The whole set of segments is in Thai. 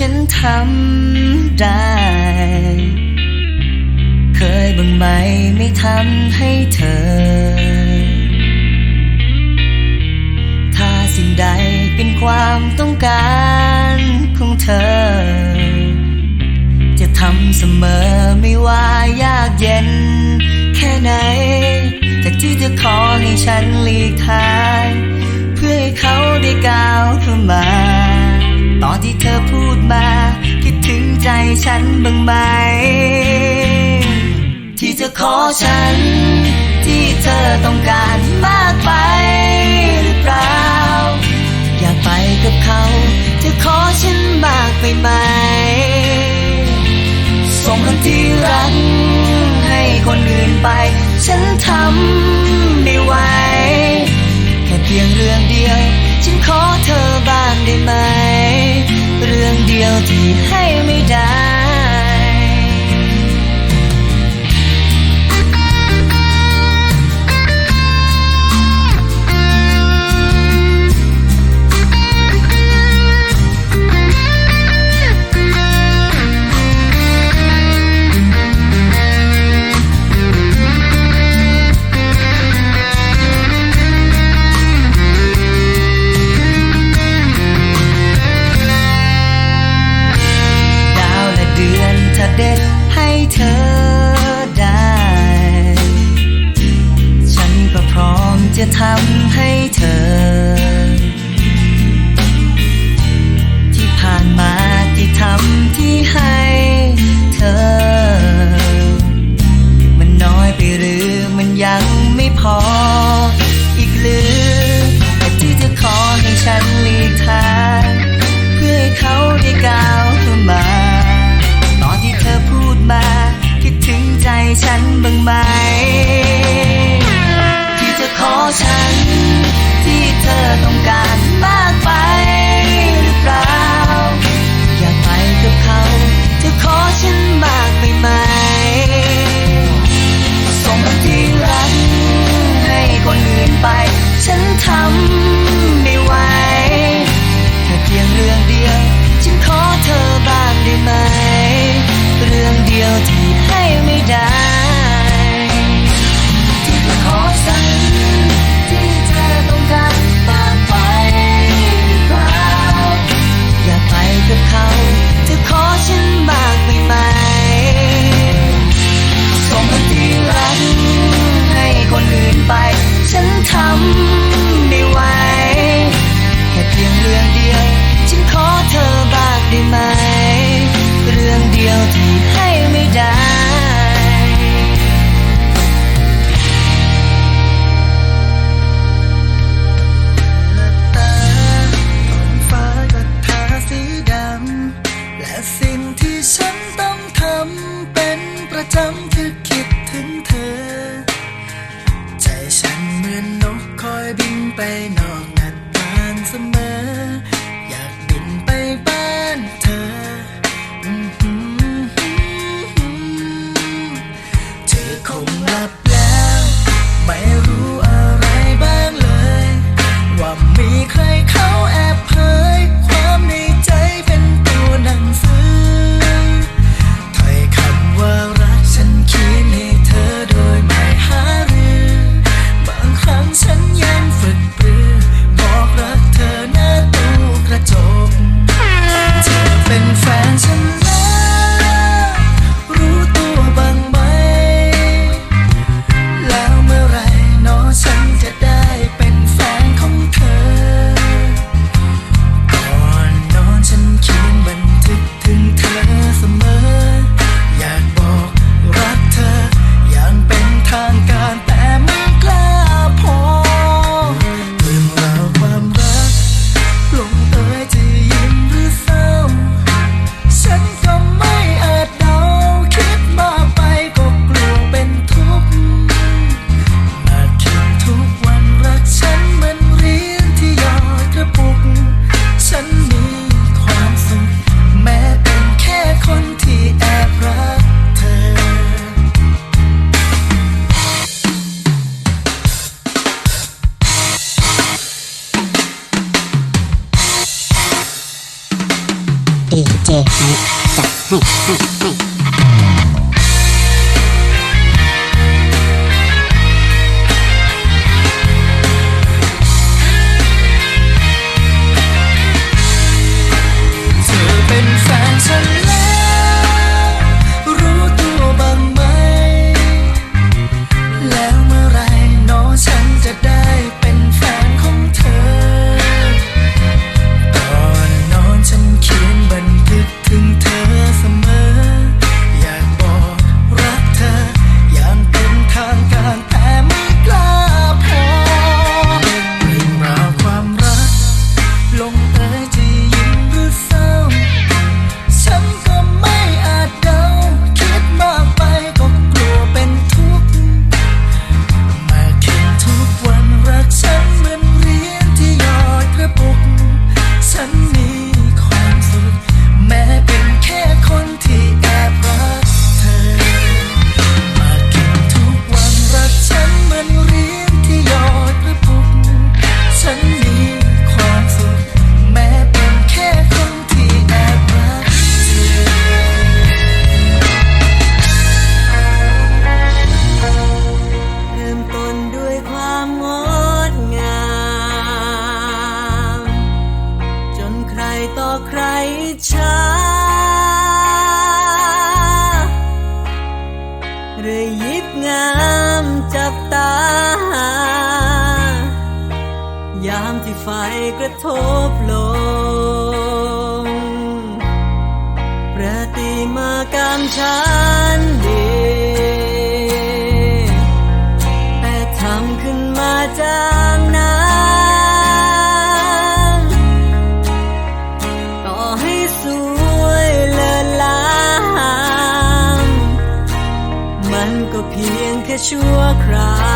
อะไรที่ตัวฉันทำได้ เคยบ้างไหมไม่ทำให้เธอ ถ้าสิ่งใดเป็นความต้องการของเธอ จะทำเสมอไม่ว่ายากเย็น แค่ไหนจากที่เธอขอให้ฉันหลีกทาง เพื่อให้เขาได้ก้าว ฉันบ้างไหม ที่เธอขอฉัน ที่เธอต้องการมากไปหรือเปล่า อยากไปกับเขาเธอขอฉันมากไปไหม ส่งคนที่รักให้คนอื่นไป ฉันทำไม่ไหวแค่เพียงเรื่องเดียว ฉันขอเธอบ้างได้ไหม เรื่องเดียวที่ให้ไม่ได้ けないはいはいはい ต่อใครช้า หรือยิบงามจับตา ยามที่ไฟกระทบลงประติมากรรมช้า Yeshua Christ.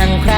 อย่างใคร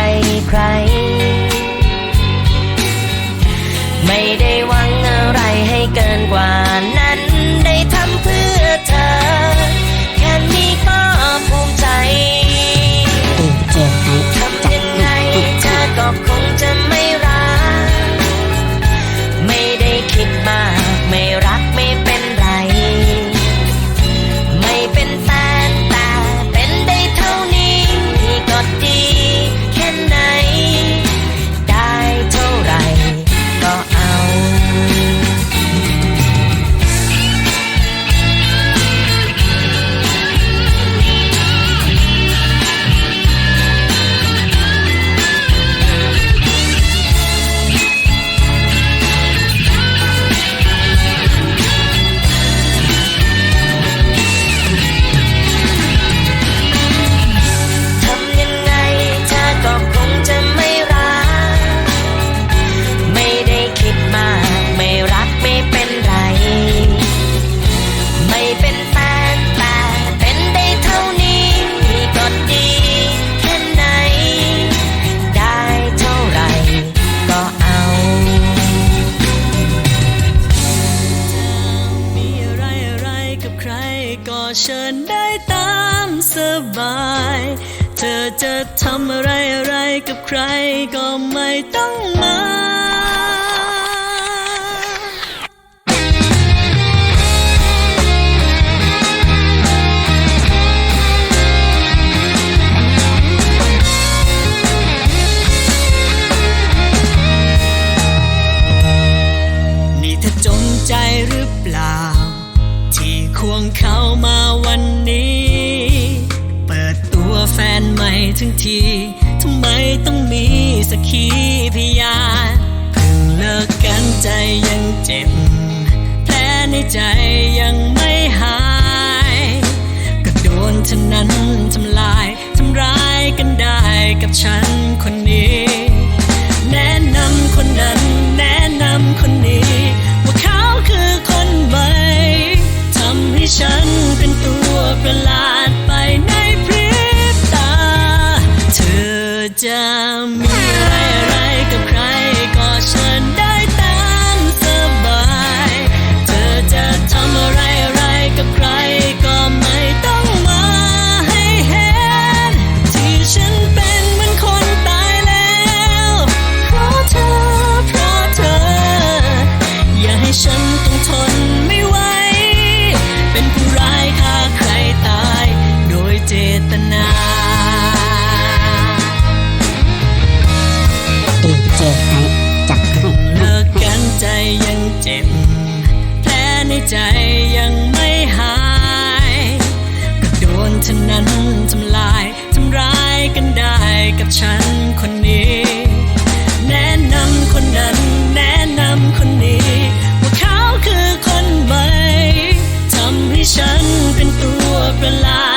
กับใครก็ไม่ต้องมา ขีพยาเพิ่งเลิกกันใจยังเจ็บ แผลในใจยังไม่หาย ก็โดนท่านั้นทำลาย ทำร้ายกันได้กับฉัน จยังไม่หายก็โดนเธอนั้นทำลายทำร้ายกันได้กับฉันคนนี้ แนะนำคนนั้นแนะนำคนนี้ ว่าเขาคือคนใหม่ทำให้ฉันเป็นตัวประหลาด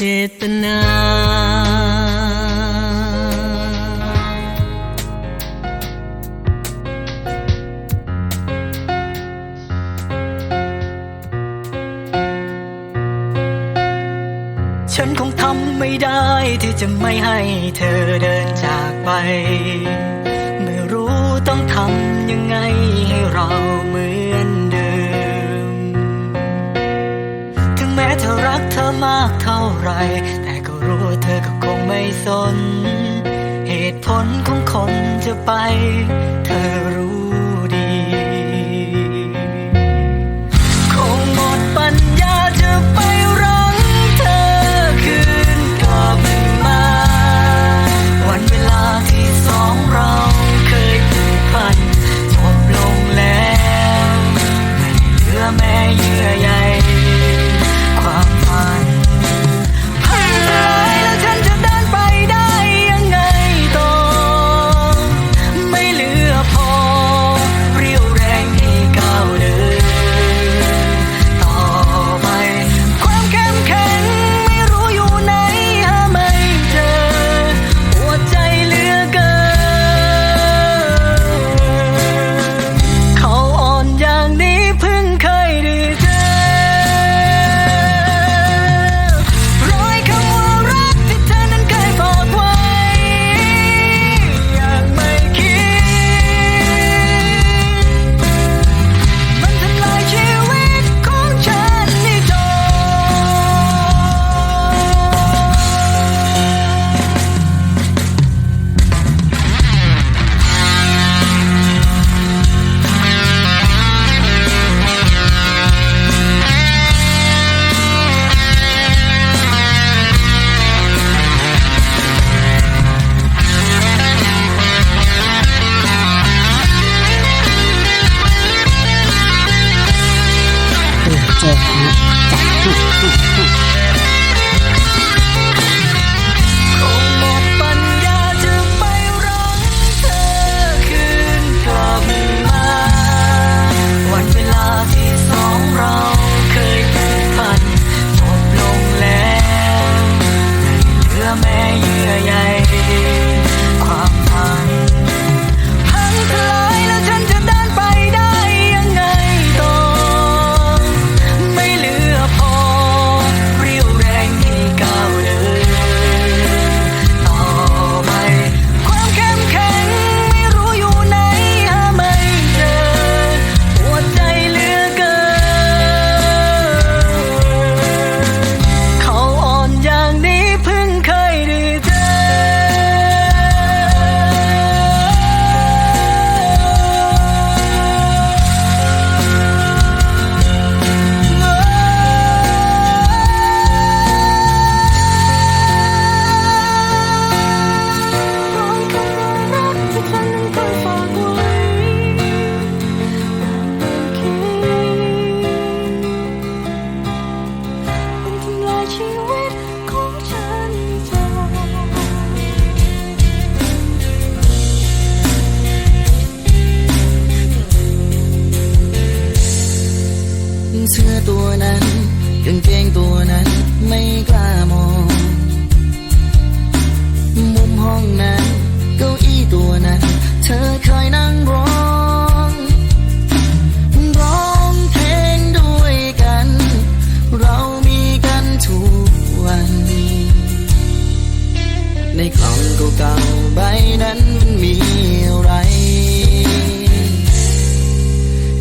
จตนา ฉันคงทำไม่ได้ที่จะไม่ให้ แต่ก็รู้เธอก็คงไม่สน เหตุผลของคนจะไป เธอ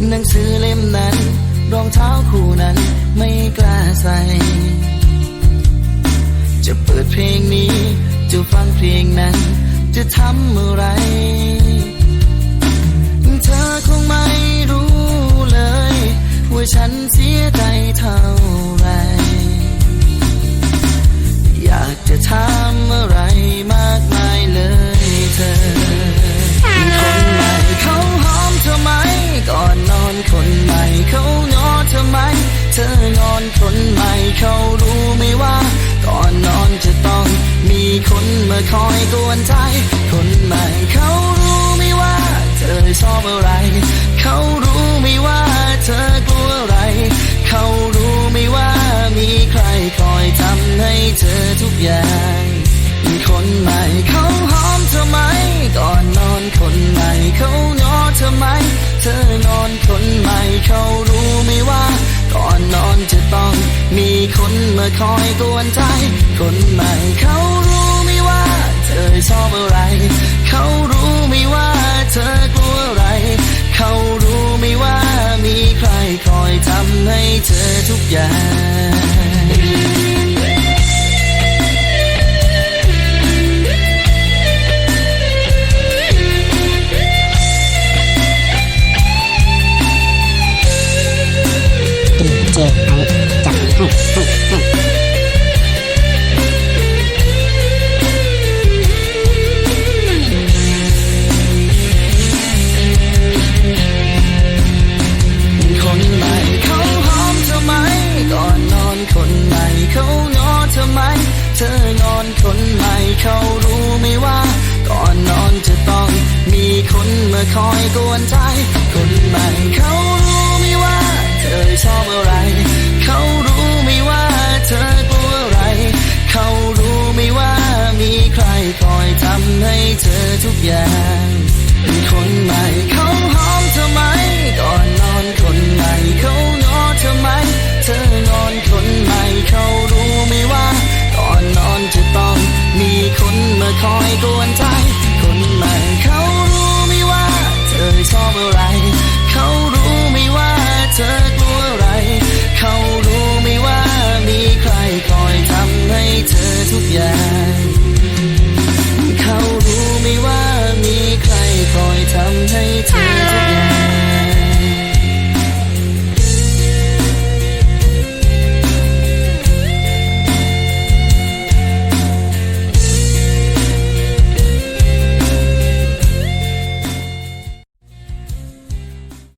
หนังสือเล่มนั้น รองเท้าคู่นั้นไม่กล้าใส่ จะเปิดเพลงนี้ จะฟังเพลงนั้น จะทำเมื่อไร เธอคงไม่รู้เลย ว่าฉันเสียใจเท่าไร อยากจะทำอะไรมากมายเลยเธอ นคนใหม่เขานอนทำไม เธอนอนคนใหม่เขารู้ไม่ว่า ก่อนนอนจะต้องมีคนมาคอยกวนใจ คนใหม่เขารู้ไม่ว่า เธอชอบอะไร เขารู้ คอยกวนใจ คนใหม่เขารู้ไม่ว่า เธอชอบอะไร เขารู้ไม่ว่าเธอกลัวอะไร เขารู้ไม่ว่ามีใครคอยทำให้เธอทุกอย่างเจเอาจับปลุกปลุกปลุก